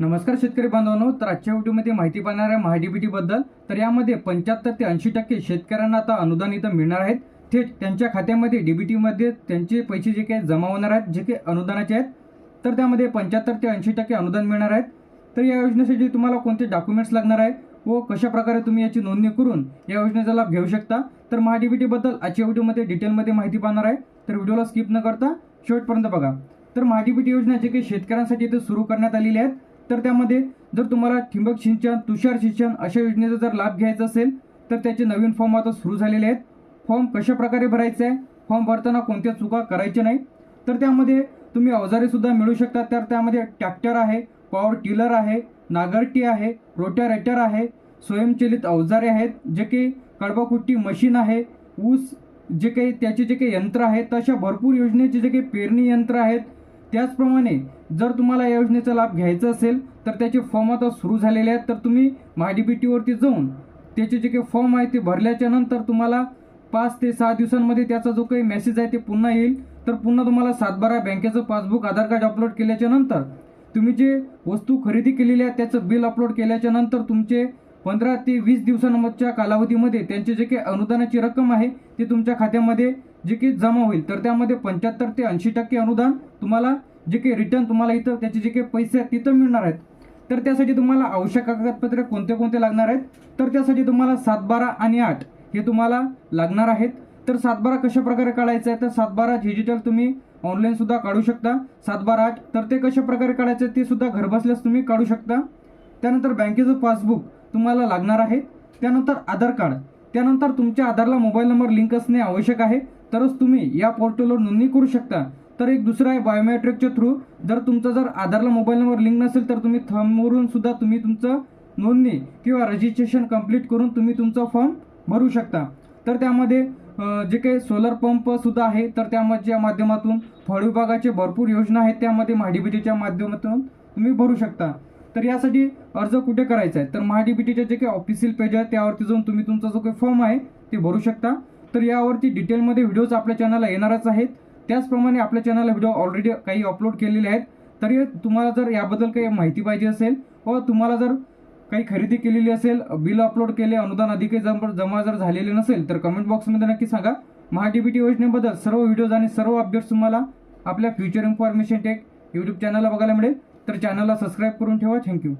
नमस्कार शेतकरी बांधवांनो तर आजच्या व्हिडिओमध्ये माहिती पाहणार आहे महाडीबीटी बद्दल तर यामध्ये पंच्याहत्तर ते ऐंशी टक्के शेतकऱ्यांना आता अनुदान इथं मिळणार आहेत. थेट त्यांच्या खात्यामध्ये डीबीटीमध्ये त्यांचे पैसे जे काही जमा होणार आहेत जे काही अनुदानाचे आहेत तर त्यामध्ये पंच्याहत्तर ते ऐंशी टक्के अनुदान मिळणार आहेत. तर या योजनेसाठी तुम्हाला कोणते डॉक्युमेंट्स लागणार आहे व कशा प्रकारे तुम्ही याची नोंदणी करून या योजनेचा लाभ घेऊ शकता? तर महाडीबीटीबद्दल आजच्या व्हिडिओमध्ये डिटेलमध्ये माहिती पाहणार आहे. तर व्हिडिओला स्किप न करता शेवटपर्यंत बघा. तर महाडीबीटी योजना जे काही शेतकऱ्यांसाठी इथे सुरू करण्यात आलेली आहेत तर त्यामध्ये जर तुम्हाला ठिबक सिंचन तुषार सिंचन अशा योजनेचा जर लाभ घ्यायचा असेल तर त्याचे नवीन फॉर्म आता सुरू झालेले आहेत. फॉर्म कशाप्रकारे भरायचा आहे? फॉर्म भरताना कोणत्या चुका करायच्या नाही तर त्यामध्ये तुम्ही अवजारेसुद्धा मिळू शकतात तर त्यामध्ये ट्रॅक्टर आहे पॉवर टिलर आहे नागरटी आहे रोटारेटर आहे स्वयंचलित अवजारे आहेत जे काही कडबाकुट्टी मशीन आहे ऊस जे काही त्याचे जे काही यंत्र आहेत तशा भरपूर योजनेचे जे काही पेरणी यंत्र आहेत त्याचप्रमाणे जर तुम्हाला या योजनेचा लाभ घ्यायचा असेल तर त्याचे फॉर्म आता सुरू झालेले आहेत. तर तुम्ही महाडीबीटीवरती जाऊन त्याचे जे काही फॉर्म आहे ते भरल्याच्या नंतर तुम्हाला पाच ते सहा दिवसांमध्ये त्याचा जो काही मेसेज आहे ते पुन्हा येईल. तर पुन्हा तुम्हाला सातबारा बँकेचं पासबुक आधार कार्ड अपलोड केल्याच्यानंतर तुम्ही जे वस्तू खरेदी केलेली आहे त्याचं बिल अपलोड केल्याच्यानंतर तुमचे पंधरा ते वीस दिवसांच्या कालावधीमध्ये त्यांचे जे काही अनुदानाची रक्कम आहे ते तुमच्या खात्यामध्ये जे की जमा होईल तर त्यामध्ये पंच्याहत्तर ते ऐंशी टक्के अनुदान तुम्हाला जे काही रिटर्न तुम्हाला इथं त्याचे जे काही पैसे आहेत तिथं मिळणार आहेत. तर त्यासाठी तुम्हाला आवश्यक कागदपत्रे कोणते कोणते लागणार आहेत? तर त्यासाठी तुम्हाला सातबारा आणि आठ हे तुम्हाला लागणार आहेत. तर सातबारा कशा प्रकारे काढायचं आहे? तर सातबारा डिजिटल तुम्ही ऑनलाईन सुद्धा काढू शकता. सातबारा आठ तर ते कशा प्रकारे काढायचं आहे ते सुद्धा घरबसल्यास तुम्ही काढू शकता. त्यानंतर बँकेचं पासबुक तुम्हाला लागणार आहे. त्यानंतर आधार कार्ड. त्यानंतर तुमच्या आधारला मोबाईल नंबर लिंक असणे आवश्यक आहे. तरच तुम्ही या पोर्टलवर नोंदणी करू शकता. तर एक दुसरा आहे बायोमेट्रिकच्या थ्रू जर तुमचा जर आधारला मोबाईल नंबर लिंक नसेल तर तुम्ही थंबवरून सुद्धा तुम्ही तुमचं नोंदणी किंवा रजिस्ट्रेशन कंप्लीट करून तुम्ही तुमचा फॉर्म भरू शकता. तर त्यामध्ये जे काही सोलर पंप सुद्धा आहे तर त्याच्या माध्यमातून फळ विभागाचे भरपूर योजना आहेत. त्यामध्ये महाडीबीटीच्या माध्यमातून तुम्ही भरू शकता. तर यासाठी अर्ज कुठे करायचा आहे? तर महाडीबीटीच्या जे काही ऑफिशियल पेज आहे त्यावरती जाऊन तुम्ही तुमचा जो काही फॉर्म आहे ते भरू शकता. तर यावरती डिटेलमध्ये व्हिडिओज आपल्या चॅनलला येणारच आहेत. त्याचप्रमाणे आपल्या चॅनलला व्हिडिओ ऑलरेडी काही अपलोड केलेले आहेत. तरी तुम्हाला जर याबद्दल काही माहिती पाहिजे असेल व तुम्हाला जर काही खरेदी केलेली असेल बिल अपलोड केले अनुदान अधिक जम जमा जर झालेले नसेल तर कमेंट बॉक्समध्ये नक्की सांगा. महाडीबीटी योजनेबद्दल सर्व व्हिडिओज आणि सर्व अपडेट्स तुम्हाला आपल्या फ्युचर इन्फॉर्मेशन टेक यूट्यूब चॅनलला बघायला मिळेल. तर चॅनलला सबस्क्राईब करून ठेवा. थँक्यू